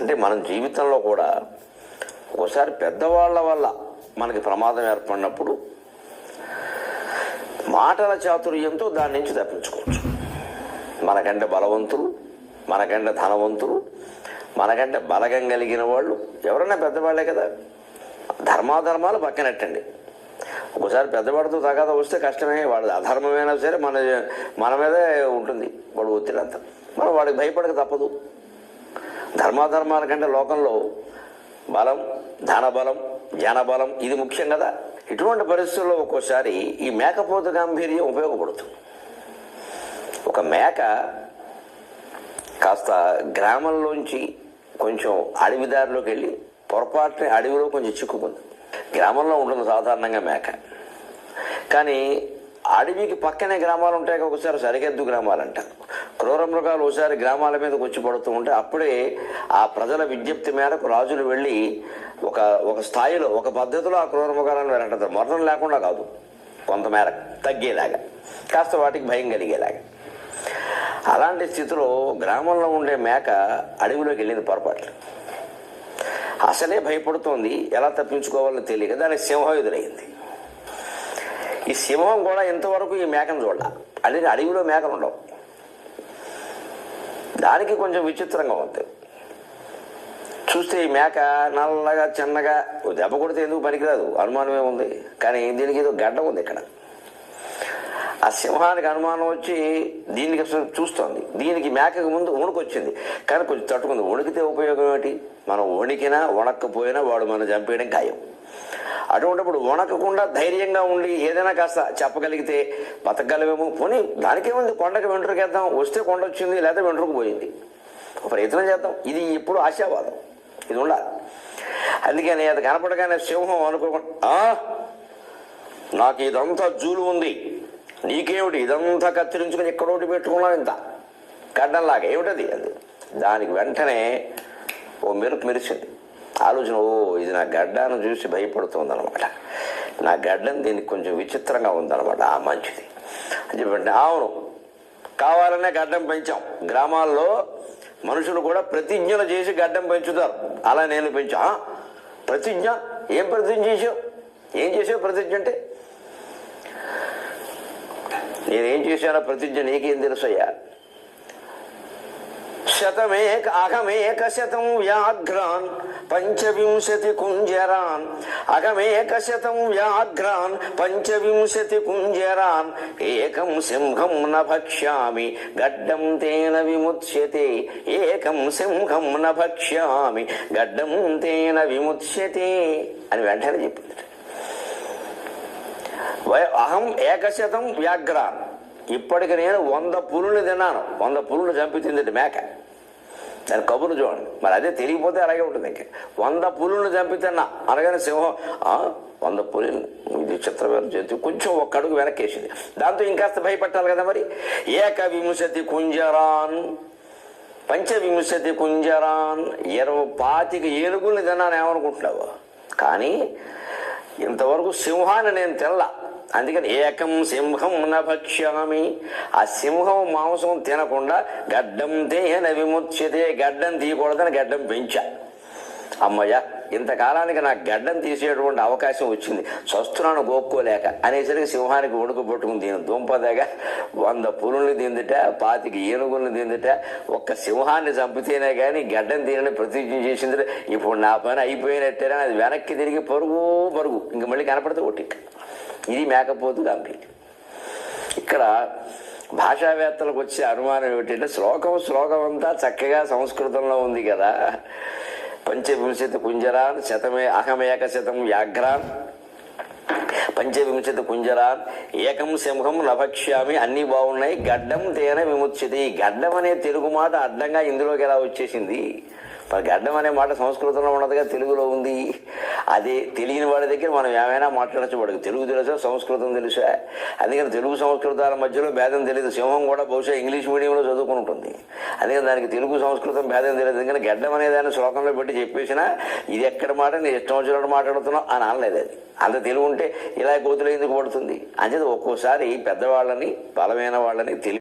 అంటే మనం జీవితంలో కూడా ఒకసారి పెద్దవాళ్ళ వల్ల మనకి ప్రమాదం ఏర్పడినప్పుడు మాటల చాతుర్యంతో దాని నుంచి తప్పించుకోవచ్చు. మనకంటే బలవంతులు మనకంటే ధనవంతులు మనకంటే బలగం కలిగిన వాళ్ళు ఎవరైనా పెద్దవాళ్ళే కదా? ధర్మాధర్మాలు పక్కనట్టండి. ఒకసారి పెద్దవాడితో తగాద వస్తే కష్టమే వాడు అధర్మమైనా సరే మన మన మీదే ఉంటుంది. వాడు ఒత్తిడి అంతా మనం వాడికి భయపడక తప్పదు. ధర్మాధర్మాల కంటే లోకంలో బలం ధనబలం జనబలం ఇది ముఖ్యం కదా. ఇటువంటి పరిస్థితుల్లో ఒక్కోసారి ఈ మేకపోతు గాంభీర్యం ఉపయోగపడుతుంది. ఒక మేక కాస్త గ్రామంలోంచి కొంచెం అడవిదారిలోకి వెళ్ళి పొరపాటున అడవిలో కొంచెం చిక్కుకుంది. గ్రామంలో ఉంటుంది సాధారణంగా మేక. కానీ అడవికి పక్కనే గ్రామాలు ఉంటాయి ఒకసారి సరిహద్దు గ్రామాలు అంటారు క్రూర మృగాలు ఒకసారి గ్రామాల మీదకి వచ్చి పడుతూ ఉంటే అప్పుడే ఆ ప్రజల విజ్ఞప్తి మేరకు రాజులు వెళ్ళి ఒక ఒక స్థాయిలో ఒక పద్ధతిలో ఆ క్రూర మృగాలను వెంటారు మరణం లేకుండా కాదు కొంతమేర తగ్గేలాగా కాస్త వాటికి భయం కలిగేలాగా. అలాంటి స్థితిలో గ్రామంలో ఉండే మేక అడవిలోకి వెళ్ళింది పొరపాట్లు. అసలే భయపడుతోంది ఎలా తప్పించుకోవాలో తెలియక దానికి సింహం ఎదురైంది ఈ సింహం కూడా ఇంతవరకు ఈ మేకను చూడాల. అడిగి అడవిలో మేకలు ఉండవు. దానికి కొంచెం విచిత్రంగా ఉంది. చూస్తే ఈ మేక నల్లగా చిన్నగా దెబ్బ కొడితే ఎందుకు పనికిరాదు? అనుమానమే ఉంది. కానీ దీనికి ఏదో గడ్డ ఉంది ఇక్కడ. ఆ సింహానికి అనుమానం వచ్చి దీనికి అసలు చూస్తోంది. దీనికి మేకకు ముందు వణుకొచ్చింది. కానీ కొంచెం తట్టుకుంది. వణికితే ఉపయోగం ఏంటి మనం వణికినా వణక్కపోయినా వాడు మనం చంపేయడం ఖాయం. అటువంటిప్పుడు వణకకుండా ధైర్యంగా ఉండి ఏదైనా కాస్త చెప్పగలిగితే బతకగలమేమో. పోనీ దానికేముంది కొండకి వెంట్రుకేద్దాం వస్తే కొండ వచ్చింది లేదా వెంట్రుకు పోయింది. ఒక ప్రయత్నం చేద్దాం. ఇది ఇప్పుడు ఆశావాదం. ఇది ఉండాలి. అందుకని అది కనపడగానే సింహం అనుకోకుండా "ఆ, నాకు ఇదంతా జూలు ఉంది. నీకేమిటి? ఇదంతా కత్తిరించుకొని ఎక్కడోటి పెట్టుకున్నావు ఇంత? గడ్డంలాగా ఏమిటది అది? దానికి వెంటనే ఓ మెరుపు మెరిసింది. ఆలోచన ఓ ఇది నా గడ్డను చూసి భయపడుతుంది అనమాట నా గడ్డం దీనికి కొంచెం విచిత్రంగా ఉందన్నమాట ఆ మంచిది. అని చెప్పండి అవును కావాలనే గడ్డం పెంచాం. గ్రామాల్లో మనుషులు కూడా ప్రతిజ్ఞలు చేసి గడ్డం పెంచుతారు. అలా నేను పెంచా. ప్రతిజ్ఞ? ఏం ప్రతిజ్ఞ చేసావు ఏం చేసావు ప్రతిజ్ఞ అంటే? నేనేం చేశానో ప్రతిజ్ఞ నీకేం తెలుసయ్యా? శతమేక అహమేక శతం వ్యాఘ్రాన్ పంచవింశతి కుంజరాన్ అహమేక శతం వ్యాఘ్రాన్ పంచవింశతి కుంజరాన్ ఏకం సింహం న భక్ష్యామి గడ్డం తేన విముచ్యతే ఏకం సింహం న భక్ష్యామి గడ్డం తేన విముచ్యతే అని వెంటనే చెప్పింది. అహం ఏకశతం వ్యాఘ్రాన్. ఇప్పటికి నేను వంద పులుని తిన్నాను. వంద పులుని చంపి తింది మేక. దాని కబుర్లు చూడండి. మరి అదే తెలియకపోతే అలాగే ఉంటుంది ఇంక. వంద పులులను చంపి అనగానే సింహం వంద పులిని ఇది చిత్రమైన చేతి కొంచెం ఒక్క అడుగు వెనకేసింది దాంతో ఇంకాస్త భయపెట్టాలి కదా మరి. ఏక వింశతి కుంజరాన్ పంచవింశతి కుంజరాన్ ఇరవై పాతిక ఏనుగుల్ని తిన్నాను ఏమనుకుంటున్నావు? కానీ ఇంతవరకు సింహాన్ని నేను తెల్లా అందుకని ఏకం సింహం న భక్ష్యామి. ఆ సింహం మాంసం తినకుండా గడ్డం తేన విముచ్యతే గడ్డం తీయకూడదని గడ్డం పెంచా. అమ్మయ్య ఇంతకాలానికి నాకు గడ్డం తీసేటువంటి అవకాశం వచ్చింది. చస్తున్నాను గోక్కోలేక అనేసరికి సింహానికి ఉడుకు పట్టుకుని దీని దుంపదగా వంద పులుల్ని తిందిట పాతికి ఏనుగుల్ని తిందిట ఒక్క సింహాన్ని చంపితేనే కానీ గడ్డం తీరని ప్రతిజ్ఞ చేసింది ఇప్పుడు నా పని అయిపోయినట్టేనా? అది వెనక్కి తిరిగి పరుగు పరుగు. ఇంక మళ్ళీ కనపడితే ఒకటి. ఇది మేకపోతు గాంభీర్యం ఇక్కడ భాషావేత్తలకు వచ్చే అనుమానం ఏమిటంటే శ్లోకం శ్లోకం అంతా చక్కగా సంస్కృతంలో ఉంది కదా. పంచవింశతి కుంజరాన్ శతమే అహమేక శతం వ్యాఘ్రాన్. పంచవింశతి కుంజరాన్ ఏకం సింహం నభక్ష్యామి అన్ని బాగున్నాయి గడ్డం తేన విముచ్యతి. గడ్డం అనే తెలుగు మాట అడ్డంగా ఇందులోకి ఎలా వచ్చేసింది? మరి గడ్డం అనే మాట సంస్కృతంలో ఉన్నదిగా తెలుగులో ఉంది. అదే తెలియని వాడి దగ్గర మనం ఏమైనా మాట్లాడచ్చు వాడికి తెలుగు తెలుసా సంస్కృతం తెలుసా? అందుకని తెలుగు సంస్కృతాల మధ్యలో భేదం తెలియదు. సింహం కూడా బహుశా ఇంగ్లీష్ మీడియంలో చదువుకుని ఉంటుంది. అందుకని దానికి తెలుగు సంస్కృతం భేదం తెలియదు. ఎందుకంటే గడ్డం అనే దాన్ని శ్లోకంలో పెట్టి చెప్పేసినా ఇది ఎక్కడ మాట? నేను ఇష్టం వచ్చినట్టు మాట్లాడుతున్నావు అని అనలేదు అది. అంత తెలుగు ఉంటే ఇలా కోతులు ఎందుకు పడుతుంది? అంచేది ఒక్కోసారి పెద్దవాళ్ళని బలమైన వాళ్ళని తెలుగు